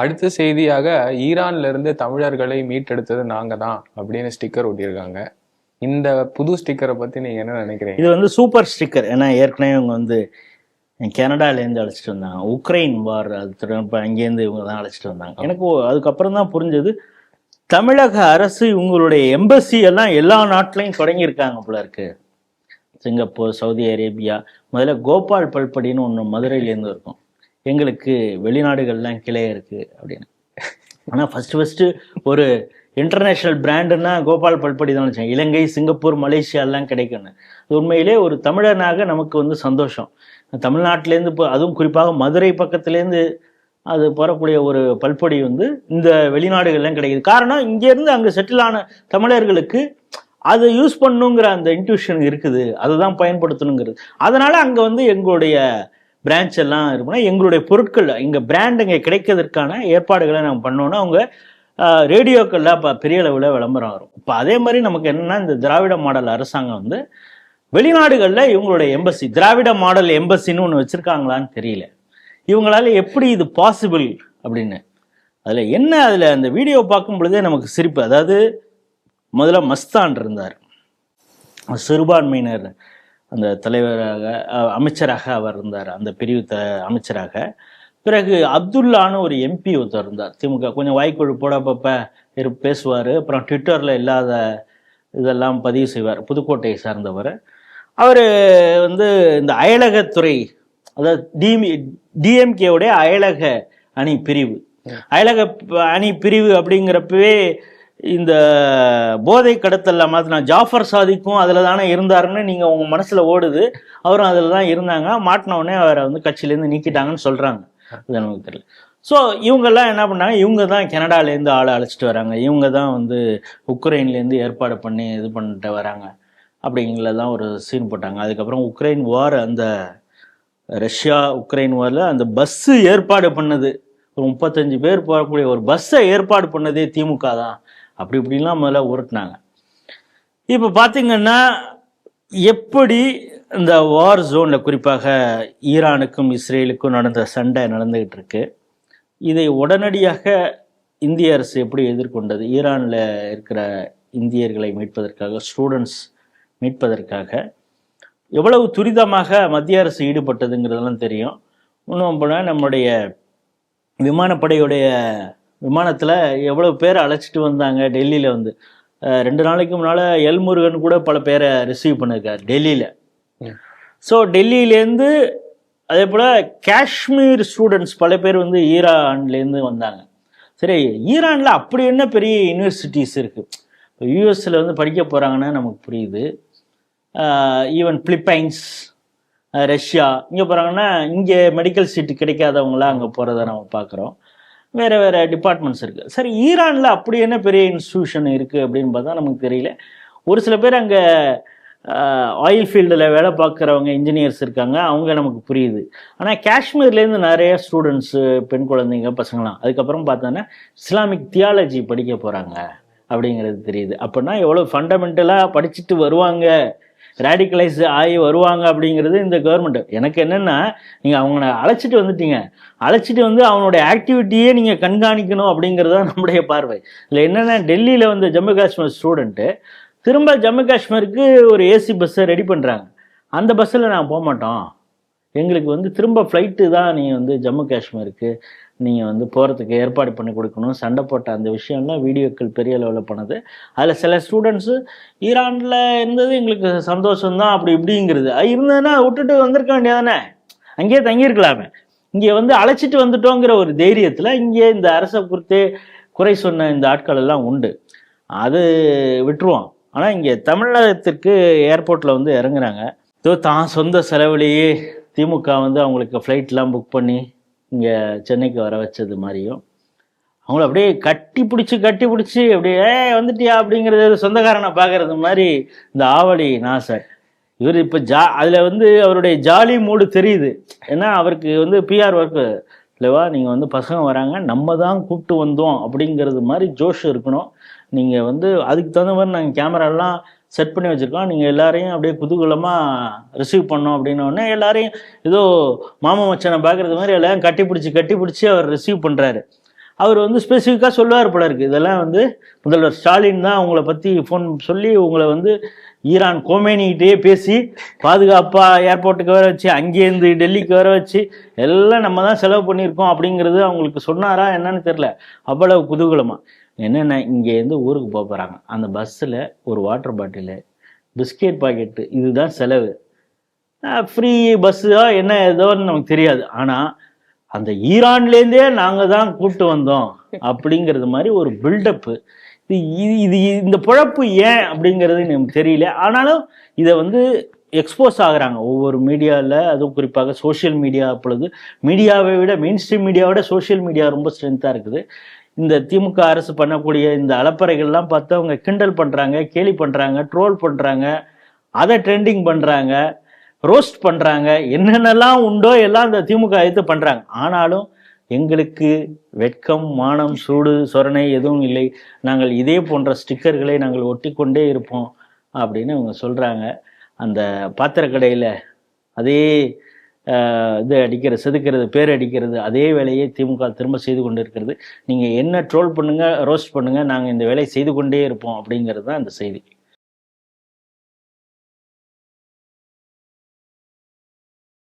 அடுத்த செய்தியாக ஈரான்லேருந்து தமிழர்களை மீட்டெடுத்தது நாங்கள் தான் அப்படின்னு ஸ்டிக்கர் ஒட்டியிருக்காங்க. இந்த புது ஸ்டிக்கரை பற்றி நீங்கள் என்ன நினைக்கிறீங்க? இது வந்து சூப்பர் ஸ்டிக்கர் ஏன்னா ஏற்கனவே இவங்க வந்து கனடாலேருந்து அழைச்சிட்டு வந்தாங்க. உக்ரைன் வார் அது அங்கேருந்து இவங்க தான் அழைச்சிட்டு வந்தாங்க. எனக்கு அதுக்கப்புறம் தான் புரிஞ்சது தமிழக அரசு இவங்களுடைய எம்பசி எல்லாம் எல்லா நாட்டிலையும் தொடங்கியிருக்காங்க போல இருக்கு. சிங்கப்பூர் சவுதி அரேபியா முதல்ல கோபால் பல்படின்னு ஒன்று மதுரையிலேருந்து இருக்கும். எங்களுக்கு வெளிநாடுகள்லாம் கிளை இருக்கு அப்படின்னு. ஆனால் ஃபர்ஸ்ட் ஃபர்ஸ்ட் ஒரு இன்டர்நேஷ்னல் பிராண்டுன்னா கோபால் பல்படி தான் வச்சேன் இலங்கை சிங்கப்பூர் மலேசியாலாம் எல்லாம் கிடைக்கும்னு உண்மையிலே ஒரு தமிழனாக நமக்கு வந்து சந்தோஷம். தமிழ்நாட்டிலேருந்து இப்போ அதுவும் குறிப்பாக மதுரை பக்கத்துலேருந்து அது போகக்கூடிய ஒரு பல்பொடி வந்து இந்த வெளிநாடுகள்லாம் கிடைக்குது. காரணம் இங்கேருந்து அங்கே செட்டில் ஆன தமிழர்களுக்கு அதை யூஸ் பண்ணுங்கிற அந்த இன்ட்யூஷன் இருக்குது. அதை தான் பயன்படுத்தணுங்கிறது. அதனால் அங்கே வந்து எங்களுடைய பிரான்ச் எல்லாம் இருக்குன்னா எங்களுடைய பொருட்கள் இங்கே பிராண்ட் இங்கே கிடைக்கிறதுக்கான ஏற்பாடுகளை நம்ம பண்ணோன்னா அவங்க ரேடியோக்களில் இப்போ பெரிய அளவில் விளம்பரம் வரும். இப்போ அதே மாதிரி நமக்கு என்னன்னா இந்த திராவிட மாடல் அரசாங்கம் வந்து வெளிநாடுகளில் இவங்களுடைய எம்பசி திராவிட மாடல் எம்பசின்னு ஒன்று வச்சுருக்காங்களான்னு தெரியல. இவங்களால எப்படி இது பாசிபிள் அப்படின்னு? அதில் என்ன அதில் அந்த வீடியோ பார்க்கும் பொழுதே நமக்கு சிரிப்பு. அதாவது முதல்ல மஸ்தான் இருந்தார். சிறுபான்மையினர். அந்த தலைவராக அமைச்சராக அவர் இருந்தார். அந்த பிரிவு த அமைச்சராக. பிறகு அப்துல்லான்னு ஒரு எம்பி ஒருத்தர் இருந்தார். திமுக கொஞ்சம் வாய்க்குழு போட அப்பப்ப இரு பேசுவார். அப்புறம் ட்விட்டரில் இல்லாத இதெல்லாம் பதிவு செய்வார். புதுக்கோட்டையை சார்ந்தவர். அவர் வந்து இந்த அயலகத்துறை அதாவது டிமி டிஎம்கேவுடைய அயலக அணி பிரிவு. அயலக அணி பிரிவு அப்படிங்கிறப்பவே இந்த போதை கடத்தல்ல மாத்தினா ஜாஃபர் சாதிக்கும் அதில் தானே இருந்தாருன்னு நீங்கள் உங்கள் மனசில் ஓடுது அவரும் அதில் தான் இருந்தாங்க. மாட்டின உடனே அவரை வந்து கட்சியிலேருந்து நீக்கிட்டாங்கன்னு சொல்கிறாங்க அது நமக்கு தெரியல. ஸோ இவங்கெல்லாம் என்ன பண்ணாங்க? இவங்க தான் கனடாலேருந்து ஆளை அழைச்சிட்டு வராங்க. இவங்க தான் வந்து உக்ரைன்லேருந்து ஏற்பாடு பண்ணி இது பண்ணிட்டு வராங்க அப்படிங்கிறதான் ஒரு சீன் போட்டாங்க. அதுக்கப்புறம் உக்ரைன் வார் அந்த ரஷ்யா உக்ரைன் வாரில் அந்த பஸ்ஸு ஏற்பாடு பண்ணது. ஒரு முப்பத்தஞ்சு பேர் போகக்கூடிய ஒரு பஸ்ஸை ஏற்பாடு பண்ணதே திமுக தான். அப்படி இப்படிலாம் முதல்ல உருட்டினாங்க. இப்போ பார்த்தீங்கன்னா எப்படி இந்த வார் ஜோனில் குறிப்பாக ஈரானுக்கும் இஸ்ரேலுக்கும் நடந்த சண்டை நடந்துக்கிட்டு இருக்கு? இதை உடனடியாக இந்திய அரசு எப்படி எதிர்கொண்டது? ஈரானில் இருக்கிற இந்தியர்களை மீட்பதற்காக ஸ்டூடெண்ட்ஸ் மீட்பதற்காக எவ்வளவு துரிதமாக மத்திய அரசு ஈடுபட்டதுங்கிறதெல்லாம் தெரியும். இன்னும் போனால் நம்முடைய விமானப்படையுடைய விமானத்தில் எவ்வளவு பேரை அழைச்சிட்டு வந்தாங்க டெல்லியில் வந்து. ரெண்டு நாளைக்கு முன்னால் எல்முருகன் கூட பல பேரை ரிசீவ் பண்ணியிருக்கார் டெல்லியில். ஸோ டெல்லியிலேருந்து அதே போல் காஷ்மீர் ஸ்டூடெண்ட்ஸ் பல பேர் வந்து ஈரான்லேருந்து வந்தாங்க. சரி ஈரானில் அப்படி என்ன பெரிய யூனிவர்சிட்டிஸ் இருக்குது இப்போ யூஎஸில் வந்து படிக்க போகிறாங்கன்னா நமக்கு புரியுது. ஈவன் பிலிப்பைன்ஸ் ரஷ்யா இங்கே போகிறாங்கன்னா இங்கே மெடிக்கல் சீட்டு கிடைக்காதவங்களாம் அங்கே போகிறத நம்ம பார்க்குறோம் வேறு வேறு டிபார்ட்மெண்ட்ஸ் இருக்குது சரி ஈரானில் அப்படி என்ன பெரிய இன்ஸ்டியூஷன் இருக்குது அப்படின்னு பார்த்தா நமக்கு தெரியல. ஒரு சில பேர் அங்கே ஆயில் ஃபீல்டில் வேலை பார்க்குறவங்க இன்ஜினியர்ஸ் இருக்காங்க. அவங்க நமக்கு புரியுது. ஆனால் காஷ்மீர்லேருந்து நிறைய ஸ்டூடெண்ட்ஸு பெண் குழந்தைங்க பசங்களாம். அதுக்கப்புறம் பார்த்தோன்னா இஸ்லாமிக் தியாலஜி படிக்க போகிறாங்க அப்படிங்கிறது தெரியுது. அப்படின்னா எவ்வளோ ஃபண்டமெண்டலாக படிச்சுட்டு வருவாங்க. ரேடிகலைஸ் ஆகி வருவாங்க அப்படிங்கிறது இந்த கவர்மெண்ட் எனக்கு என்னென்னா நீங்கள் அவங்கள அழைச்சிட்டு வந்துட்டீங்க. அழைச்சிட்டு வந்து அவனுடைய ஆக்டிவிட்டியே நீங்கள் கண்காணிக்கணும் அப்படிங்கிறது தான் நம்முடைய பார்வை. இல்லை என்னென்னா டெல்லியில் வந்து ஜம்மு காஷ்மீர் ஸ்டூடெண்ட்டு திரும்ப ஜம்மு காஷ்மீருக்கு ஒரு ஏசி பஸ்ஸை ரெடி பண்ணுறாங்க அந்த பஸ்ஸில் நான் போக மாட்டோம் எங்களுக்கு வந்து திரும்ப ஃப்ளைட்டு தான் நீங்கள் வந்து ஜம்மு காஷ்மீருக்கு நீங்கள் வந்து போகிறதுக்கு ஏற்பாடு பண்ணி கொடுக்கணும். சண்டை போட்ட அந்த விஷயம்லாம் வீடியோக்கள் பெரிய அளவில் பண்ணது அதில் சில ஸ்டூடெண்ட்ஸு ஈரானில் இருந்தது எங்களுக்கு சந்தோஷம்தான் அப்படி இப்படிங்கிறது. அது இருந்ததுன்னா விட்டுட்டு வந்திருக்க வேண்டியதானே அங்கேயே தங்கியிருக்கலாமே இங்கே வந்து அழைச்சிட்டு வந்துட்டோங்கிற ஒரு தைரியத்தில் இங்கே இந்த அரசை குறித்து குறை சொன்ன இந்த ஆட்கள் எல்லாம் உண்டு. அது விட்டுருவோம் ஆனால் இங்கே தமிழகத்திற்கு ஏர்போர்ட்டில் வந்து இறங்குறாங்க. இதோ தான் சொந்த செலவுலேயே திமுக வந்து அவங்களுக்கு ஃப்ளைட்லாம் புக் பண்ணி இங்கே சென்னைக்கு வர வச்சது மாதிரியும் அவங்கள அப்படியே கட்டி பிடிச்சி கட்டி பிடிச்சி அப்படியே வந்துட்டியா? அப்படிங்கிறது சொந்தக்காரனை பார்க்கறது மாதிரி இந்த ஆவடி நாசர் இவர் இப்போ ஜா அதில் வந்து அவருடைய ஜாலி மூடு தெரியுது. ஏன்னா அவருக்கு வந்து பிஆர் ஒர்க்கு இல்லைவா நீங்கள் வந்து பசங்க வராங்க நம்ம தான் கூப்பிட்டு வந்தோம் அப்படிங்கிறது மாதிரி ஜோஷ் இருக்கணும். நீங்கள் வந்து அதுக்கு தகுந்த மாதிரி நாங்கள் கேமராலாம் செட் பண்ணி வச்சுருக்கோம். நீங்கள் எல்லாரையும் அப்படியே குதூகலமாக ரிசீவ் பண்ணோம் அப்படின்னோடனே எல்லாரையும் ஏதோ மாமா மச்சனை பார்க்குறது மாதிரி எல்லாரும் கட்டி பிடிச்சி கட்டி பிடிச்சி அவர் ரிசீவ் பண்ணுறாரு அவர் வந்து ஸ்பெசிஃபிக்காக சொல்லுவார் போல இருக்குது இதெல்லாம் வந்து முதல்வர் ஸ்டாலின் தான் உங்களை பற்றி ஃபோன் சொல்லி உங்களை வந்து ஈரான் கோமேனிக்கிட்டே பேசி பாதுகாப்பாக ஏர்போர்ட்டுக்கு வர வச்சு அங்கேருந்து டெல்லிக்கு வர வச்சு எல்லாம் நம்ம தான் செலவு பண்ணியிருக்கோம் அப்படிங்கிறது அவங்களுக்கு சொன்னாரா என்னன்னு தெரில அவ்வளவு குதூகலமாக என்னென்ன இங்கேருந்து ஊருக்கு போக போகிறாங்க அந்த பஸ்ஸில் ஒரு வாட்டர் பாட்டிலு பிஸ்கெட் பாக்கெட்டு இதுதான் செலவு. ஃப்ரீ பஸ்ஸோ என்ன ஏதோன்னு நமக்கு தெரியாது. ஆனால் அந்த ஈரான்லேருந்தே நாங்கள் தான் கூப்பிட்டு வந்தோம் அப்படிங்கிறது மாதிரி ஒரு பில்டப்பு இது இது- இது இந்த பொழப்பு ஏன் அப்படிங்கிறது நமக்கு தெரியல. ஆனாலும் இதை வந்து எக்ஸ்போஸ் ஆகுறாங்க. ஒவ்வொரு மீடியாவில் அதுவும் குறிப்பாக சோஷியல் மீடியா அப்பொழுது மீடியாவை விட மெயின் ஸ்ட்ரீம் மீடியாவை விட சோஷியல் மீடியா ரொம்ப ஸ்ட்ரென்த்தாக இருக்குது. இந்த திமுக அரசு பண்ணக்கூடிய இந்த அலப்பறைகள்லாம் பார்த்து அவங்க கிண்டல் பண்ணுறாங்க கேலி பண்ணுறாங்க ட்ரோல் பண்ணுறாங்க அதை ட்ரெண்டிங் பண்ணுறாங்க ரோஸ்ட் பண்ணுறாங்க என்னென்னலாம் உண்டோ எல்லாம் இந்த திமுக எடுத்து பண்ணுறாங்க ஆனாலும் எங்களுக்கு வெட்கம் மானம் சூடு சொரணை எதுவும் இல்லை. நாங்கள் இதே போன்ற ஸ்டிக்கர்களை நாங்கள் ஒட்டி கொண்டே இருப்போம் அப்படின்னு அவங்க சொல்கிறாங்க அந்த பாத்திரக்கடையில் அதே இது அடிக்கிறது செதுக்கிறது பேர் அடிக்கிறது அதே வேலையை திமுக திரும்ப செய்து கொண்டு இருக்கிறது நீங்கள் என்ன ட்ரோல் பண்ணுங்கள் ரோஸ்ட் பண்ணுங்கள் நாங்கள் இந்த வேலையை செய்து கொண்டே இருப்போம் அப்படிங்கிறது தான் இந்த செய்தி.